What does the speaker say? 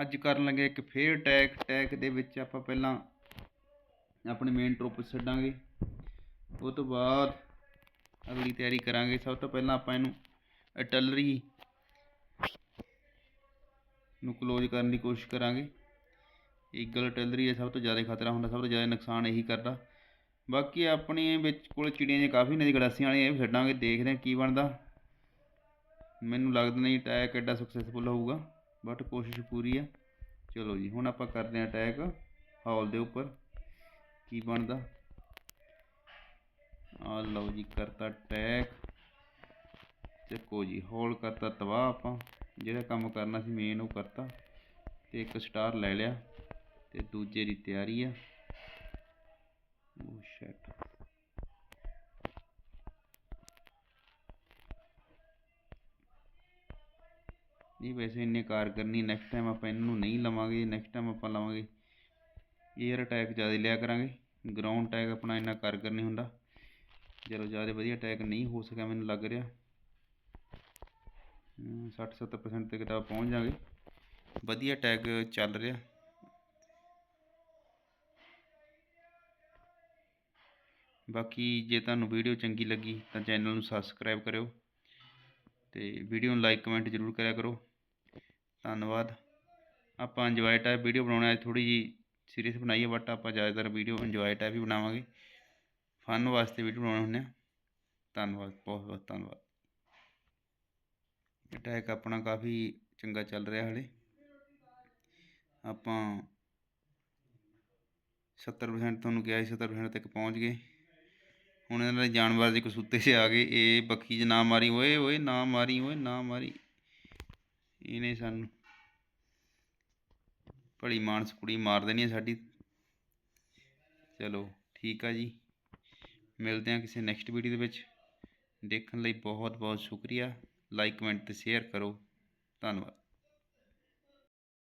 ਅੱਜ ਕਰਨ ਲੱਗੇ ਇੱਕ ਫੇਰ ਟੈਗ ਟੈਗ ਦੇ ਵਿੱਚ ਆਪਾਂ ਪਹਿਲਾਂ ਆਪਣੀ ਮੇਨ ਟਰੁੱਪ ਛੱਡਾਂਗੇ। ਉਹ ਤੋਂ ਬਾਅਦ ਅਗਲੀ ਤਿਆਰੀ ਕਰਾਂਗੇ। ਸਭ ਤੋਂ ਪਹਿਲਾਂ ਆਪਾਂ ਇਹਨੂੰ ਅਟਲਰੀ ਨੂੰ ਕਲੋਜ਼ ਕਰਨ ਦੀ ਕੋਸ਼ਿਸ਼ ਕਰਾਂਗੇ। ਈਗਲ ਅਟਲਰੀ ਹੈ ਸਭ ਤੋਂ ਜ਼ਿਆਦਾ ਖਤਰਾ ਹੁੰਦਾ, ਸਭ ਤੋਂ ਜ਼ਿਆਦਾ ਨੁਕਸਾਨ ਇਹੀ ਕਰਦਾ। ਬਾਕੀ ਆਪਣੇ ਵਿੱਚ ਕੋਲ ਚਿੜੀਆਂ ਜੇ ਕਾਫੀ ਨੇ ਜੀ ਗੜਾਸੀਆਂ ਵਾਲੀਆਂ, ਇਹ ਵੀ ਛੱਡਾਂਗੇ, ਦੇਖਦੇ ਹਾਂ ਕੀ ਬਣਦਾ। ਮੈਨੂੰ ਲੱਗਦਾ ਨਹੀਂ ਅਟੈਕ ਐਡਾ ਸਕਸੈਸਫੁਲ ਹੋਊਗਾ। ਬਟ ਕੋਸ਼ਿਸ਼ ਪੂਰੀ ਆ। ਚਲੋ ਜੀ, ਹੁਣ ਆਪਾਂ ਕਰਦੇ ਹਾਂ ਅਟੈਕ ਹਾਲ ਦੇ ਉੱਪਰ। ਕੀ ਬਣਦਾ? ਆ ਲਓ ਜੀ, ਕਰਤਾ ਅਟੈਕ ਚੱਕੋ ਜੀ ਹੋਲ ਕਰਤਾ ਤਬਾਹ ਆਪਾਂ। ਜਿਹੜਾ ਕੰਮ ਕਰਨਾ ਸੀ ਮੇਨ ਉਹ ਕਰਤਾ। ਤੇ ਇੱਕ ਸਟਾਰ ਲੈ ਲਿਆ। ਤੇ ਦੂਜੇ ਦੀ ਤਿਆਰੀ ਆ। ਨਹੀਂ, ਵੈਸੇ ਇੰਨੇ ਕਾਰਗਰ ਨਹੀਂ ਨੈਕਸਟ ਟਾਈਮ ਆਪਾਂ ਇਹਨਾਂ ਨੂੰ ਨਹੀਂ ਲਵਾਂਗੇ ਨੈਕਸਟ ਟਾਈਮ ਆਪਾਂ ਲਵਾਂਗੇ 에ਅਰ ਅਟੈਕ ਜ਼ਿਆਦਾ ਲਿਆ ਕਰਾਂਗੇ ਗਰਾਊਂਡ ਅਟੈਕ ਆਪਣਾ ਇੰਨਾ ਕਾਰਗਰ ਨਹੀਂ ਹੁੰਦਾ। ਚਲੋ, ਜ਼ਿਆਦਾ ਵਧੀਆ ਅਟੈਕ ਨਹੀਂ ਹੋ ਸਕਿਆ ਮੈਨੂੰ ਲੱਗ ਰਿਹਾ। 60 70% ਤੱਕ ਤਾਂ ਪਹੁੰਚ ਜਾਾਂਗੇ ਵਧੀਆ ਅਟੈਕ ਚੱਲ ਰਿਹਾ। ਬਾਕੀ ਜੇ ਤੁਹਾਨੂੰ ਵੀਡੀਓ ਚੰਗੀ ਲੱਗੀ ਤਾਂ ਚੈਨਲ ਨੂੰ ਸਬਸਕ੍ਰਾਈਬ ਕਰਿਓ। ਤੇ ਵੀਡੀਓ ਨੂੰ ਲਾਈਕ ਕਮੈਂਟ ਜ਼ਰੂਰ ਕਰਿਆ ਕਰੋ। ਧੰਨਵਾਦ। ਆਪਾਂ ਇੰਜੋਏ ਟਾਈਪ ਵੀਡੀਓ ਬਣਾਉਣਾ ਅੱਜ ਥੋੜੀ ਜੀ ਸੀਰੀਅਸ ਬਣਾਈ ਹੈ ਬਟ ਆਪਾਂ ਜ਼ਿਆਦਾਤਰ ਵੀਡੀਓ ਇੰਜੋਏ ਟਾਈਪ ਹੀ ਬਣਾਵਾਂਗੇ। ਫਨ ਵਾਸਤੇ ਵੀਡੀਓ ਬਣਾਉਣੇ ਹੁੰਦੇ ਆ। ਧੰਨਵਾਦ, ਬਹੁਤ ਬਹੁਤ ਧੰਨਵਾਦ। ਅਟੈਕ ਆਪਣਾ ਕਾਫੀ ਚੰਗਾ ਚੱਲ ਰਿਹਾ ਹਲੇ। ਆਪਾਂ 70% ਤੁਹਾਨੂੰ ਕਿਹਾ ਸੀ 70% ਤੱਕ ਪਹੁੰਚ ਗਏ। ਹੁਣ ਇਹਨਾਂ ਦੇ ਜਾਨਵਰ ਦੇ ਕਸੂਤੇ 'ਚ ਆ ਗਏ, ਇਹ ਬੱਖੀ 'ਚ ਨਾ ਮਾਰੀ, ਓਏ ਓਏ, ਨਾ ਮਾਰੀ, ਓਏ, ਨਾ ਮਾਰੀ। ਇਹਨੇ ਸਾਨੂੰ ਭਲੀ ਮਾਨਸ ਕੁੜੀ ਮਾਰ ਦੇਣੀ ਹੈ ਸਾਡੀ। ਚਲੋ, ਠੀਕ ਆ ਜੀ। ਮਿਲਦੇ ਹਾਂ ਕਿਸੇ ਨੈਕਸਟ ਵੀਡੀਓ ਦੇ ਵਿੱਚ। ਦੇਖਣ ਲਈ ਬਹੁਤ ਬਹੁਤ ਸ਼ੁਕਰੀਆ। ਲਾਈਕ ਕਮੈਂਟ ਤੇ ਸ਼ੇਅਰ ਕਰੋ। ਧੰਨਵਾਦ।